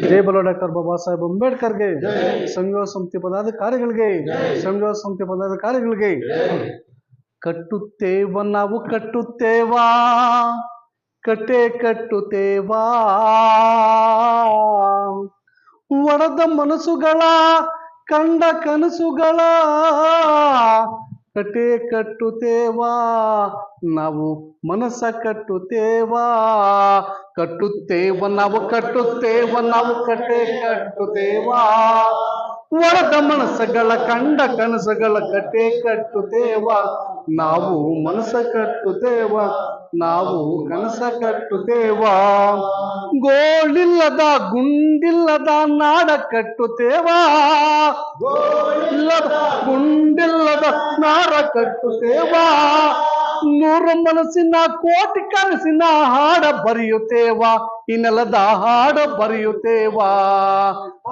ಜೈ ಬಲೋ doctor Baba Saheb ಅಂಬೇಡ್ಕರ್ಗೆ ಸಂಘ ಸಂಸ್ಥೆ ಪದಾಧಿಕಾರಿಗಳಿಗೆ ಸಂಘ ಸಂಸ್ಥೆ ಪದಾಧಿಕಾರಿಗಳಿಗೆ ಕಟ್ಟುತ್ತೇವ ನಾವು ಕಟ್ಟುತ್ತೇವಾ ಕಟ್ಟೆ ಕಟ್ಟುತ್ತೇವಾ. ಒಡೆದ ಮನಸ್ಸುಗಳ ಕಂಡ ಕನಸುಗಳ ಕಟ್ಟೆ ಕಟ್ಟುತ್ತೇವಾ? ನಾವು ಮನಸ್ಸ ಕಟ್ಟುತ್ತೇವಾ? ಕಟ್ಟುತ್ತೇವ ನಾವು ಕಟ್ಟುತ್ತೇವ ನಾವು ಕಟ್ಟೆ ಕಟ್ಟುತ್ತೇವಾ? ಒಡೆದ ಮನಸ್ಸುಗಳ ಕಂಡ ಕನಸುಗಳ ಕಟ್ಟೆ ಕಟ್ಟುತ್ತೇವ. ನಾವು ಮನಸ್ಸ ಕಟ್ಟುತ್ತೇವ, ನಾವು ಕನಸ ಕಟ್ಟುತ್ತೇವ. ಗೋಳಿಲ್ಲದ ಗುಂಡಿಲ್ಲದ ನಾಡ ಕಟ್ಟುತ್ತೇವ. ಗೋಳಿಲ್ಲದ ಗುಂಡಿಲ್ಲದ ನಾಡ ಕಟ್ಟುತ್ತೇವ. ನೂರು ಮನಸ್ಸಿನ ಕೋಟಿ ಕನಸಿನ ಹಾಡ ಬರೆಯುತ್ತೇವ. ಈ ನೆಲದ ಹಾಡ ಬರೆಯುತ್ತೇವಾ?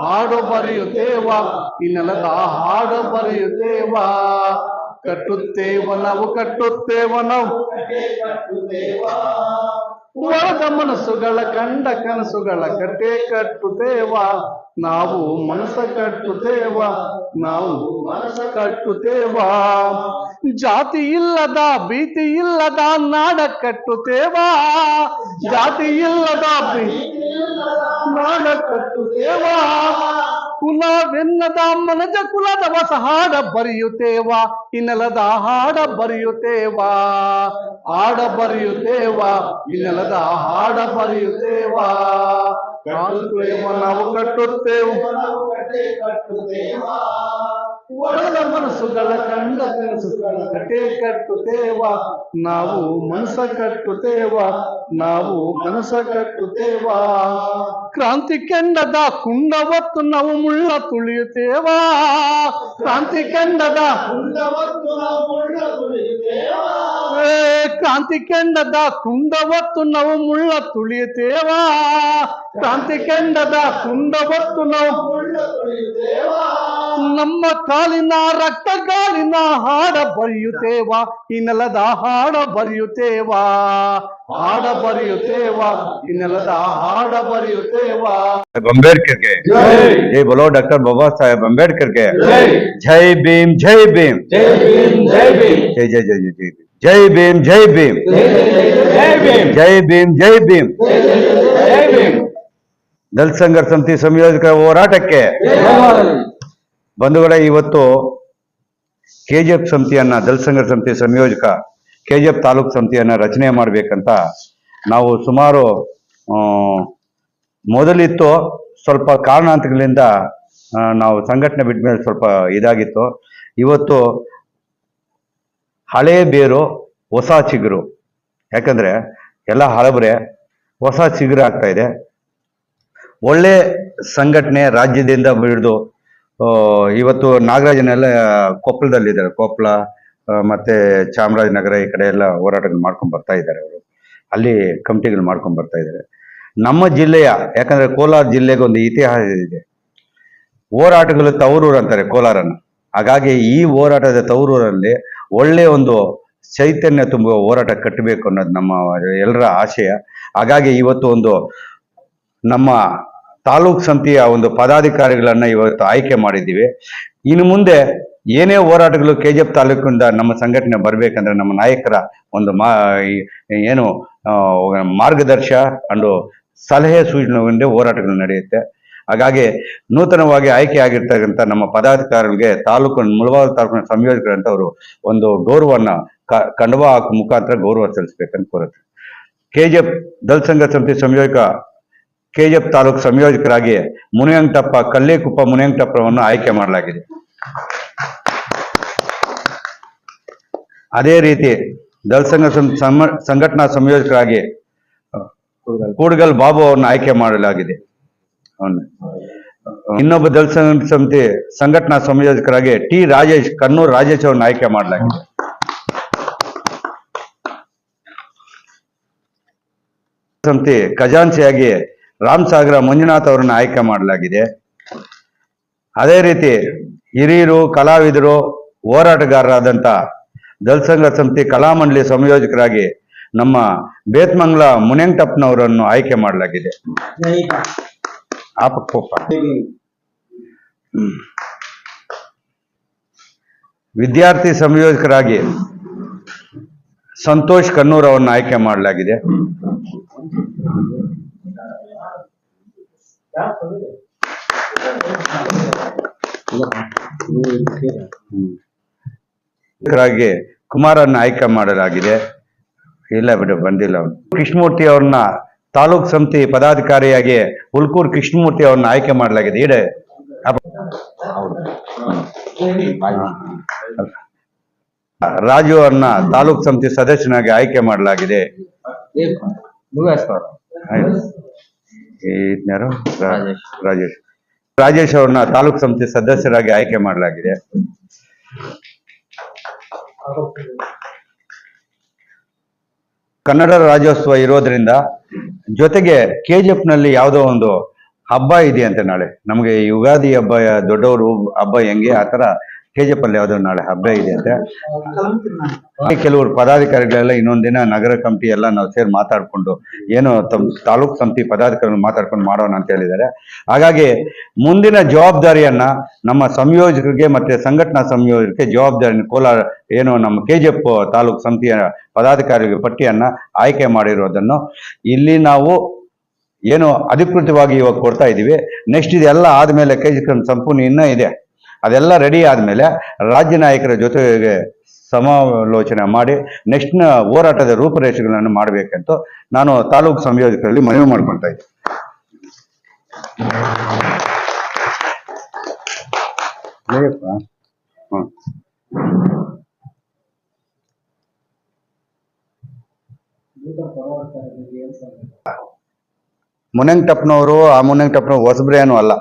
ಹಾಡು ಬರೆಯುತ್ತೇವಾ? ಈ ನೆಲದ ಹಾಡ ಬರೆಯುತ್ತೇವಾ? ಕಟ್ಟುತ್ತೇವ ನಾವು ಕಟ್ಟುತ್ತೇವ ನಾವು? ಒಳದ ಮನಸ್ಸುಗಳ ಕಂಡ ಕನಸುಗಳ ಕಟ್ಟೆ ಕಟ್ಟುತ್ತೇವ? ನಾವು ಮನಸ್ಸ ಕಟ್ಟುತ್ತೇವ? ನಾವು ಮನಸ ಕಟ್ಟುತ್ತೇವಾ? ಜಾತಿ ಇಲ್ಲದ ಭೀತಿ ಇಲ್ಲದ ನಾಡ ಕಟ್ಟುತ್ತೇವಾ? ಜಾತಿ ಇಲ್ಲದ ಭೀತಿ ನಾಡ ಕಟ್ಟುತ್ತೇವ? ಕುಲವೆನ್ನದ ಮನಜ ಕುಲದ ಹೊಸ ಹಾಡ ಬರೆಯುತ್ತೇವಾ ಇನ್ನೆಲದ ನೆಲದ ಹಾಡ ಬರೆಯುತ್ತೇವಾ. ಹಾಡ ಬರೆಯುತ್ತೇವಾ ಇನ್ನಲದ ನೆಲದ ಹಾಡ ಬರೆಯುತ್ತೇವಾ. ಕಟ್ಟುತ್ತೇವ, ನಾವು ಕಟ್ಟುತ್ತೇವು. ಒಳದ ಮನಸ್ಸುಗಳ ಕಂಡ ಕನಸುಗಳ ಕಟ್ಟೆ ಕಟ್ಟುತ್ತೇವ. ನಾವು ಮನಸ್ಸ ಕಟ್ಟುತ್ತೇವ. ನಾವು ಕನಸ ಕಟ್ಟುತ್ತೇವಾ? ಕ್ರಾಂತಿ ಕೆಂಡದ ಕುಂಡವತ್ತು ನಾವು ಮುಳ್ಳ ತುಳಿಯುತ್ತೇವಾ? ಕ್ರಾಂತಿ ಕೆಂಡದ ಏ, ಕ್ರಾಂತಿ ಕೆಂಡದ ಕುಂಡವತ್ತು ನಾವು ಮುಳ್ಳ ತುಳಿಯುತ್ತೇವಾ? ಕ್ರಾಂತಿ ಕೆಂಡದ ಕುಂಡವತ್ತು ನಾವು ನಮ್ಮ ಕಾಲಿನ ರಕ್ತ ಕಾಲಿನ ಹಾಡ ಬರೆಯುತ್ತೇವಾ? ಈ ನೆಲದ ಹಾಡ ಬರೆಯುತ್ತೇವಾ? ಹಾಡ अंबेडकर के ये बोलो डॉक्टर बाबा साहेब अंबेडकर के जय भीम जय भीम जय जय जय जय जय भीम जय भीम जय भीम जय भीम जय भीम दल संघर समिति संयोजक होराट के बंधु के जी एफ़ समितिया दल संघर समिति संयोजक के जी एफ़ तालूक समितिया रचने ನಾವು ಸುಮಾರು ಮೊದಲಿತ್ತು ಸ್ವಲ್ಪ ಕಾರಣಾಂತರಗಳಿಂದ ನಾವು ಸಂಘಟನೆ ಬಿಟ್ಟ ಮೇಲೆ ಸ್ವಲ್ಪ ಇದಾಗಿತ್ತು. ಇವತ್ತು ಹಳೆ ಬೇರು, ಹೊಸ ಚಿಗುರು. ಯಾಕಂದ್ರೆ ಎಲ್ಲ ಹಳಬರೆ, ಹೊಸ ಚಿಗುರು ಆಗ್ತಾ ಇದೆ. ಒಳ್ಳೆ ಸಂಘಟನೆ ರಾಜ್ಯದಿಂದ ಹಿಡಿದು ಇವತ್ತು ನಾಗರಾಜನೆಲ್ಲ ಕೊಪ್ಪಳದಲ್ಲಿದ್ದಾರೆ. ಕೊಪ್ಪಳ ಮತ್ತೆ ಚಾಮರಾಜನಗರ ಈ ಕಡೆ ಎಲ್ಲ ಹೋರಾಟಗಳು ಮಾಡ್ಕೊಂಡು ಬರ್ತಾ ಇದ್ದಾರೆ ಅವರು. ಅಲ್ಲಿ ಕಮಿಟಿಗಳು ಮಾಡ್ಕೊಂಡು ಬರ್ತಾ ಇದ್ದಾರೆ ನಮ್ಮ ಜಿಲ್ಲೆಯ, ಯಾಕಂದ್ರೆ ಕೋಲಾರ ಜಿಲ್ಲೆಗೆ ಒಂದು ಇತಿಹಾಸ ಇದೆ. ಹೋರಾಟಗಳು ತವರೂರು ಅಂತಾರೆ ಕೋಲಾರನ್ನು ಹಾಗಾಗಿ ಈ ಹೋರಾಟದ ತವರೂರಲ್ಲಿ ಒಳ್ಳೆಯ ಒಂದು ಚೈತನ್ಯ ತುಂಬುವ ಹೋರಾಟ ಕಟ್ಟಬೇಕು ಅನ್ನೋದು ನಮ್ಮ ಎಲ್ಲರ ಆಶಯ. ಹಾಗಾಗಿ ಇವತ್ತು ಒಂದು ನಮ್ಮ ತಾಲೂಕ್ ಸಮಿತಿಯ ಒಂದು ಪದಾಧಿಕಾರಿಗಳನ್ನ ಇವತ್ತು ಆಯ್ಕೆ ಮಾಡಿದ್ದೀವಿ. ಇನ್ನು ಮುಂದೆ ಏನೇ ಹೋರಾಟಗಳು ಕೆ ಜಿ ಎಫ್ ತಾಲೂಕಿಂದ ನಮ್ಮ ಸಂಘಟನೆ ಬರಬೇಕಂದ್ರೆ ನಮ್ಮ ನಾಯಕರ ಒಂದು ಮಾ ಏನು ಮಾರ್ಗದರ್ಶ ಅಂಡು ಸಲಹೆ ಸೂಚನೆಗಳಿಂದ ಹೋರಾಟಗಳು ನಡೆಯುತ್ತೆ. ಹಾಗಾಗಿ ನೂತನವಾಗಿ ಆಯ್ಕೆ ಆಗಿರ್ತಕ್ಕಂಥ ನಮ್ಮ ಪದಾಧಿಕಾರಿಗಳಿಗೆ ತಾಲೂಕು ಮುಳಬಾಗಿಲು ತಾಲೂಕಿನ ಸಂಯೋಜಕರಂತವರು ಒಂದು ಗೌರವನ್ನ ಕ- ಕಂಡವ ಹಾಕುವ ಮುಖಾಂತರ ಗೌರವ ಸಲ್ಲಿಸಬೇಕಂತ ಕೋರುತ್ತೆ. ಎಫ್ ದಲ್ ಸಂಘ ಸಮಿತಿ ಸಂಯೋಜಕ ಕೆಜಿಎಫ್ ತಾಲೂಕು ಸಂಯೋಜಕರಾಗಿ ಮುನಿಯಂಟಪ್ಪ ಕಲ್ಲೇಕುಪ್ಪ ಮುನಿಯಂಟಪ್ಪರವನ್ನು ಆಯ್ಕೆ ಮಾಡಲಾಗಿದೆ. ಅದೇ ರೀತಿ ದಲ್ ಸಂಘ ಸಂ- ಸಮ- ಸಂಘಟನಾ ಸಂಯೋಜಕರಾಗಿ ಕೂಡಗಲ್. ಬಾಬು ಅವರನ್ನು ಆಯ್ಕೆ ಮಾಡಲಾಗಿದೆ. ಇನ್ನೊಬ್ಬ ದಲ್ ಸಂಘ ಸಮಿತಿ ಸಂಘಟನಾ ಸಂಯೋಜಕರಾಗಿ ಟಿ ರಾಜೇಶ್ ಕಣ್ಣೂರು ರಾಜೇಶ್ ಅವರನ್ನು ಆಯ್ಕೆ ಮಾಡಲಾಗಿದೆ. ಸಮಿತಿ ಖಜಾನ್ಸಿಯಾಗಿ ರಾಮ್ ಸಾಗರ ಮಂಜುನಾಥ್ ಅವರನ್ನು ಆಯ್ಕೆ ಮಾಡಲಾಗಿದೆ. ಅದೇ ರೀತಿ ಹಿರಿಯರು, ಕಲಾವಿದರು ಹೋರಾಟಗಾರರಾದಂಥ ಸಂಘ ಸಮಿತಿ ಕಲಾಮಂಡಳಿ ಸಂಯೋಜಕರಾಗಿ ನಮ್ಮ ಬೇತ್ಮಂಗ್ಲ ಮುನೆಂಟಪ್ಪನವರನ್ನು ಆಯ್ಕೆ ಮಾಡಲಾಗಿದೆ. ವಿದ್ಯಾರ್ಥಿ ಸಂಯೋಜಕರಾಗಿ ಸಂತೋಷ್ ಕನ್ನೂರ್ ಅವರನ್ನು ಆಯ್ಕೆ ಮಾಡಲಾಗಿದೆ. ಕುಮಾರನ್ನ ಆಯ್ಕೆ ಮಾಡಲಾಗಿದೆ. ಇಲ್ಲ ಬಿಡು ಬಂದಿಲ್ಲ ಅವನು. ಕೃಷ್ಣಮೂರ್ತಿ ಅವ್ರನ್ನ ತಾಲೂಕ್ ಸಮಿತಿ ಪದಾಧಿಕಾರಿಯಾಗಿ ಹುಲ್ಕೂರು ಕೃಷ್ಣಮೂರ್ತಿ ಅವ್ರನ್ನ ಆಯ್ಕೆ ಮಾಡಲಾಗಿದೆ. ಇಡೆ ರಾಜು ಅವ್ರನ್ನ ತಾಲೂಕ್ ಸಮಿತಿ ಸದಸ್ಯನಾಗಿ ಆಯ್ಕೆ ಮಾಡಲಾಗಿದೆ. ಇದ್ನ್ಯಾರು? ರಾ- ರಾಜೇಶ್. ರಾಜೇಶ್. ಅವ್ರನ್ನ ತಾಲೂಕ್ ಸಮಿತಿ ಸದಸ್ಯರಾಗಿ ಆಯ್ಕೆ ಮಾಡಲಾಗಿದೆ. ಕನ್ನಡ ರಾಜ್ಯೋತ್ಸವ ಇರೋದ್ರಿಂದ ಜೊತೆಗೆ ಕೆ ಜಿ ಎಫ್ನಲ್ಲಿ ಯಾವುದೋ ಒಂದು ಹಬ್ಬ ಇದೆಯಂತೆ ನಾಳೆ. ನಮಗೆ ಯುಗಾದಿ ಹಬ್ಬ ದೊಡ್ಡವರು ಹಬ್ಬ ಹೆಂಗೆ ಆ ತರ ಕೆ ಅಲ್ಲಿ ಯಾವುದೋ ನಾಳೆ ಹಬ್ಬ ಇದೆ ಅಂತ. ಕೆಲವರು ಪದಾಧಿಕಾರಿಗಳೆಲ್ಲ ಇನ್ನೊಂದಿನ ದಿನ ನಗರ ಕಮಿಟಿ ಎಲ್ಲ ನಾವು ಸೇರಿ ಮಾತಾಡ್ಕೊಂಡು ಏನು ತಮ್ಮ ತಾಲೂಕು ಸಮಿತಿ ಪದಾಧಿಕಾರಿಗಳು ಮಾತಾಡ್ಕೊಂಡು ಮಾಡೋಣ ಅಂತ ಹೇಳಿದ್ದಾರೆ. ಹಾಗಾಗಿ ಮುಂದಿನ ಜವಾಬ್ದಾರಿಯನ್ನ ನಮ್ಮ ಸಂಯೋಜಕರಿಗೆ ಮತ್ತೆ ಸಂಘಟನಾ ಸಂಯೋಜಕರಿಗೆ ಜವಾಬ್ದಾರಿ ಕೋಲಾರ ಏನು ನಮ್ಮ ಕೆ ಜಿ ಎಫ್ ತಾಲೂಕು ಸಮಿತಿಯ ಪದಾಧಿಕಾರಿಗಳ ಪಟ್ಟಿಯನ್ನ ಆಯ್ಕೆ ಮಾಡಿರೋದನ್ನು ಇಲ್ಲಿ ನಾವು ಏನು ಅಧಿಕೃತವಾಗಿ ಇವಾಗ ಕೊಡ್ತಾ ಇದ್ದೀವಿ ನೆಕ್ಸ್ಟ್ ಇದೆಲ್ಲ ಆದಮೇಲೆ ಕೆ ಜಿ ಸಂಪೂರ್ಣ ಇನ್ನೂ ಇದೆ. ಅದೆಲ್ಲ ರೆಡಿ ಆದಮೇಲೆ ರಾಜ್ಯ ನಾಯಕರ ಜೊತೆಗೆ ಸಮಾಲೋಚನೆ ಮಾಡಿ ನೆಕ್ಸ್ಟ್ನ ಹೋರಾಟದ ರೂಪುರೇಷೆಗಳನ್ನು ಮಾಡಬೇಕಂತ ನಾನು ತಾಲೂಕು ಸಂಯೋಜಕರಲ್ಲಿ ಮನವಿ ಮಾಡ್ಕೊಳ್ತಾ ಇದ್ದೆ. ಮುನಂಗ್ ಟಪ್ನವರು ಆ ಮುನಂಗ್ ಟಪ್ನವ್ರು ಹೊಸಬ್ರೇನು ಅಲ್ಲ,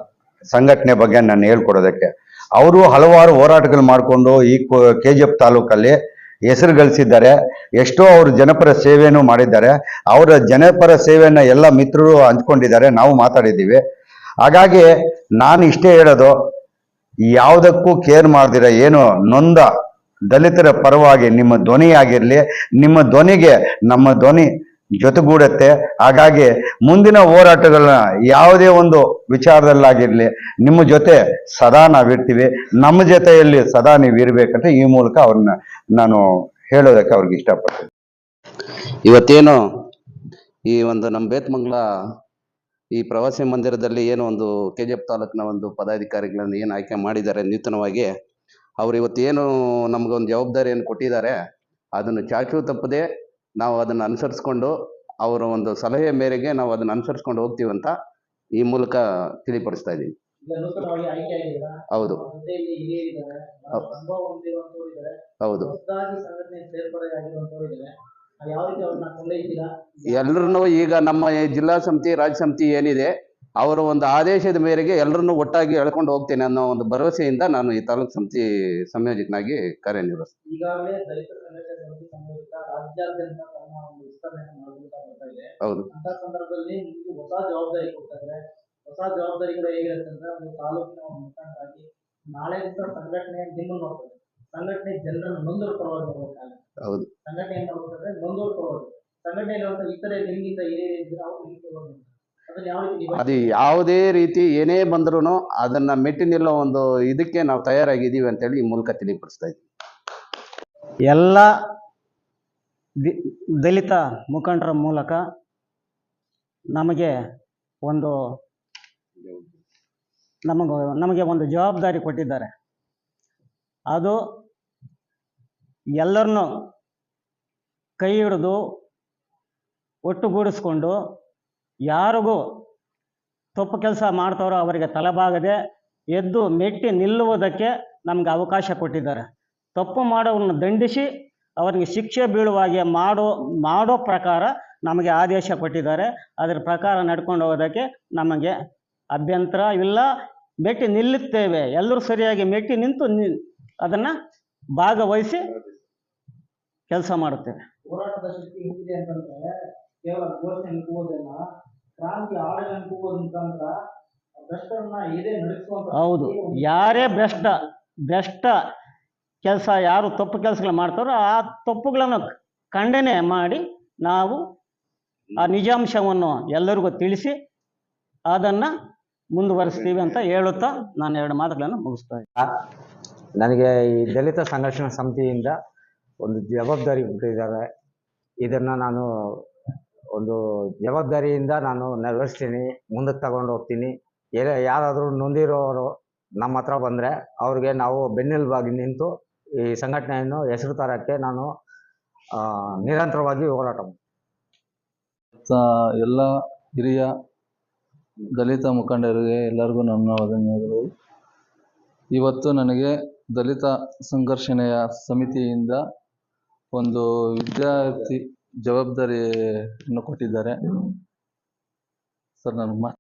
ಸಂಘಟನೆ ಬಗ್ಗೆ ನಾನು ಹೇಳ್ಕೊಡೋದಕ್ಕೆ. ಅವರು ಹಲವಾರು ಹೋರಾಟಗಳು ಮಾಡಿಕೊಂಡು ಈ ಕೆ ಜಿ ಎಫ್ ತಾಲೂಕಲ್ಲಿ ಹೆಸರು ಗಳಿಸಿದ್ದಾರೆ. ಎಷ್ಟೋ ಅವರು ಜನಪರ ಸೇವೆಯನ್ನು ಮಾಡಿದ್ದಾರೆ. ಅವರ ಜನಪರ ಸೇವೆಯನ್ನು ಎಲ್ಲ ಮಿತ್ರರು ಹಂಚ್ಕೊಂಡಿದ್ದಾರೆ ನಾವು ಮಾತಾಡಿದ್ದೀವಿ. ಹಾಗಾಗಿ ನಾನು ಇಷ್ಟೇ ಹೇಳೋದು, ಯಾವುದಕ್ಕೂ ಕೇರ್ ಮಾಡ್ದಿರ, ಏನು ನೊಂದ ದಲಿತರ ಪರವಾಗಿ ನಿಮ್ಮ ಧ್ವನಿಯಾಗಿರಲಿ, ನಿಮ್ಮ ಧ್ವನಿಗೆ ನಮ್ಮ ಧ್ವನಿ ಜೊತೆಗೂಡತ್ತೆ. ಹಾಗಾಗಿ ಮುಂದಿನ ಹೋರಾಟಗಳನ್ನ ಯಾವುದೇ ಒಂದು ವಿಚಾರದಲ್ಲಾಗಿರಲಿ, ನಿಮ್ಮ ಜೊತೆ ಸದಾ ನಾವಿರ್ತೀವಿ. ನಮ್ಮ ಜೊತೆಯಲ್ಲಿ ಸದಾ ನೀವು ಇರ್ಬೇಕಂತ ಈ ಮೂಲಕ ಅವ್ರನ್ನ ನಾನು ಹೇಳೋದಕ್ಕೆ ಅವ್ರಿಗೆ ಇಷ್ಟಪಡ್ತೀನಿ. ಇವತ್ತೇನು ಈ ಒಂದು ನಮ್ಮ ಬೇತ್ಮಂಗ್ಲ ಈ ಪ್ರವಾಸಿ ಮಂದಿರದಲ್ಲಿ ಏನು ಒಂದು ಕೆ ಜಿ ಎಫ್ ತಾಲೂಕಿನ ಒಂದು ಪದಾಧಿಕಾರಿಗಳನ್ನು ಏನು ಆಯ್ಕೆ ಮಾಡಿದ್ದಾರೆ ನೂತನವಾಗಿ, ಅವ್ರು ಇವತ್ತೇನು ನಮಗೊಂದು ಜವಾಬ್ದಾರಿಯನ್ನು ಕೊಟ್ಟಿದ್ದಾರೆ, ಅದನ್ನು ಚಾಚು ತಪ್ಪದೆ ನಾವು ಅದನ್ನು ಅನುಸರಿಸ್ಕೊಂಡು ಅವರ ಒಂದು ಸಲಹೆ ಮೇರೆಗೆ ನಾವು ಅದನ್ನು ಅನುಸರಿಸ್ಕೊಂಡು ಹೋಗ್ತೀವಿ ಅಂತ ಈ ಮೂಲಕ ತಿಳಿಪಡಿಸ್ತಾ ಆಗಿದ್ದೀರಾ ಹೌದು. ಹೌದು. ಎಲ್ಲರನ್ನೂ ಈಗ ನಮ್ಮ ಜಿಲ್ಲಾ ಸಮಿತಿ ರಾಜ್ಯ ಸಮಿತಿ ಏನಿದೆ ಅವರ ಒಂದು ಆದೇಶದ ಮೇರೆಗೆ ಎಲ್ಲರನ್ನೂ ಒಟ್ಟಾಗಿ ಎಳ್ಕೊಂಡು ಹೋಗ್ತೇನೆ ಅನ್ನೋ ಒಂದು ಭರವಸೆಯಿಂದ ನಾನು ಈ ತಾಲೂಕು ಸಮಿತಿ ಸಂಯೋಜಕನಾಗಿ ಕಾರ್ಯನಿರ್ವಹಿಸ್ತೀನಿ. ರಾಜ್ಯಾದ್ಯಂತ ತಮ್ಮ ಒಂದು ವಿಸ್ತರಣೆಯನ್ನು ಮಾಡ್ಕೊಳ್ತಾ ಬರ್ತಾ ಇದೆ. ಹೌದು. ಅಂತ ಸಂದರ್ಭದಲ್ಲಿ ನಿಮ್ಗೆ ಹೊಸ ಜವಾಬ್ದಾರಿ ಕೊಡ್ತಾರೆ ಹೊಸ ಜವಾಬ್ದಾರಿಗಳು ಹೇಗಿರುತ್ತೆ ಅಂದ್ರೆ ಒಂದು ತಾಲೂಕಿನ ಒಂದು ಮುಖಂಡರಾಗಿ ನಾಳೆ ದಿವಸ ಸಂಘಟನೆ ನಿಮ್ಮ ನೋಡ್ತದೆ. ಸಂಘಟನೆ ಜನರನ್ನು ನೊಂದರ ಪರವಾಗಿ ನೋಡ್ಬೇಕಾಗುತ್ತೆ. ಹೌದು. ಸಂಘಟನೆ ಏನ್ ಮಾಡ್ಬೇಕಂದ್ರೆ ನೊಂದೋರ್ ಪರವಾಗಿ. ಸಂಘಟನೆಯಲ್ಲಿರುವಂತ ಇತರೆ ನಿಮ್ಗಿಂತ ಏನೇ ಇದ್ರೆ ಅವ್ರು ನಿಮ್ಗೆ ಪರವಾಗಿ ಅದನ್ನ ಯಾವ ರೀತಿ ನಿಭಾಯಿಸ್ತೀರಾ? ಅದು ಯಾವುದೇ ರೀತಿ ಏನೇ ಬಂದ್ರೂ ಅದನ್ನ ಮೆಟ್ಟಿ ನಿಲ್ಲೋ ಒಂದು ಇದಕ್ಕೆ ನಾವು ತಯಾರಾಗಿದ್ದೀವಿ ಅಂತೇಳಿ ಈ ಮೂಲಕ ತಿಳಿಪಡಿಸ್ತಾ ಇದ್ದೀವಿ ಎಲ್ಲ ದಿ- ದಲಿತ ಮುಖಂಡರ ಮೂಲಕ ನಮಗೆ ಒಂದು ನಮಗ, ನಮಗೆ ಒಂದು ಜವಾಬ್ದಾರಿ ಕೊಟ್ಟಿದ್ದಾರೆ. ಅದು ಎಲ್ಲರನ್ನೂ ಕೈ ಹಿಡಿದು ಒಟ್ಟುಗೂಡಿಸ್ಕೊಂಡು ಯಾರಿಗೂ ತಪ್ಪು ಕೆಲಸ ಮಾಡ್ತಾರೋ ಅವರಿಗೆ ತಲೆಬಾಗದೆ ಎದ್ದು ಮೆಟ್ಟಿ ನಿಲ್ಲುವುದಕ್ಕೆ ನಮಗೆ ಅವಕಾಶ ಕೊಟ್ಟಿದ್ದಾರೆ. ತಪ್ಪು ಮಾಡೋವ್ರನ್ನ ದಂಡಿಸಿ ಅವರಿಗೆ ಶಿಕ್ಷೆ ಬೀಳುವಾಗೆ ಮಾಡೋ ಮಾಡೋ ಪ್ರಕಾರ ನಮಗೆ ಆದೇಶ ಕೊಟ್ಟಿದ್ದಾರೆ. ಅದರ ಪ್ರಕಾರ ನಡ್ಕೊಂಡು ಹೋಗೋದಕ್ಕೆ ನಮಗೆ ಅಭ್ಯಂತರ ಇಲ್ಲ. ಮೆಟ್ಟಿ ನಿಲ್ಲುತ್ತೇವೆ. ಎಲ್ಲರೂ ಸರಿಯಾಗಿ ಮೆಟ್ಟಿ ನಿಂತು ನಿ ಅದನ್ನು ಭಾಗವಹಿಸಿ ಕೆಲಸ ಮಾಡುತ್ತೇವೆ. ಹೋರಾಟದ ಶಕ್ತಿ ಹೆಂಗಿದೆ ಅಂತಂದ್ರೆ ಕೇವಲ ಘೋಷಣೆ ಕೂಗೋದನ್ನ ಕ್ರಾಂತಿ ಆಡಳಿತ ಕೂಗೋದ್ ಮುಖಾಂತರ ಭ್ರಷ್ಟರನ್ನ ಎದೆ ನಡೆಸುವಂತ ಹೌದು. ಯಾರೇ ಭ್ರಷ್ಟ ಭ್ರಷ್ಟ ಕೆಲಸ ಯಾರು ತಪ್ಪು ಕೆಲಸಗಳು ಮಾಡ್ತಾರೋ ಆ ತಪ್ಪುಗಳನ್ನು ಖಂಡನೆ ಮಾಡಿ ನಾವು ಆ ನಿಜಾಂಶವನ್ನು ಎಲ್ಲರಿಗೂ ತಿಳಿಸಿ ಅದನ್ನು ಮುಂದುವರಿಸ್ತೀವಿ ಅಂತ ಹೇಳುತ್ತಾ ನಾನು ಎರಡು ಮಾತುಗಳನ್ನು ಮುಗಿಸ್ತಾ. ನನಗೆ ಈ ದಲಿತ ಸಂಘರ್ಷಣ ಸಮಿತಿಯಿಂದ ಒಂದು ಜವಾಬ್ದಾರಿ ಕೊಟ್ಟಿದ್ದಾರೆ ಇದನ್ನು ನಾನು ಒಂದು ಜವಾಬ್ದಾರಿಯಿಂದ ನಾನು ನೆರವೇರಿಸ್ತೀನಿ, ಮುಂದಕ್ಕೆ ತಗೊಂಡು ಹೋಗ್ತೀನಿ ಎಲ್ಲ ಯಾರಾದರೂ ನೊಂದಿರೋರು ನಮ್ಮ ಹತ್ರ ಬಂದರೆ ಅವ್ರಿಗೆ ನಾವು ಬೆನ್ನೆಲುಬಾಗಿ ನಿಂತು ಈ ಸಂಘಟನೆಯನ್ನು ಹೆಸರು ತರಕ್ಕೆ ನಾನು ನಿರಂತರವಾಗಿ ಹೋರಾಟ ಎಲ್ಲ ಹಿರಿಯ ದಲಿತ ಮುಖಂಡರಿಗೆ ಎಲ್ಲರಿಗೂ ನನ್ನ ವಂದನೆಗಳು ಇವತ್ತು ನನಗೆ ದಲಿತ ಸಂಘರ್ಷಣೆಯ ಸಮಿತಿಯಿಂದ ಒಂದು ವಿದ್ಯಾರ್ಥಿ ಜವಾಬ್ದಾರಿಯನ್ನು ಕೊಟ್ಟಿದ್ದಾರೆ. ಸರ್, ನಾನು ಮಾ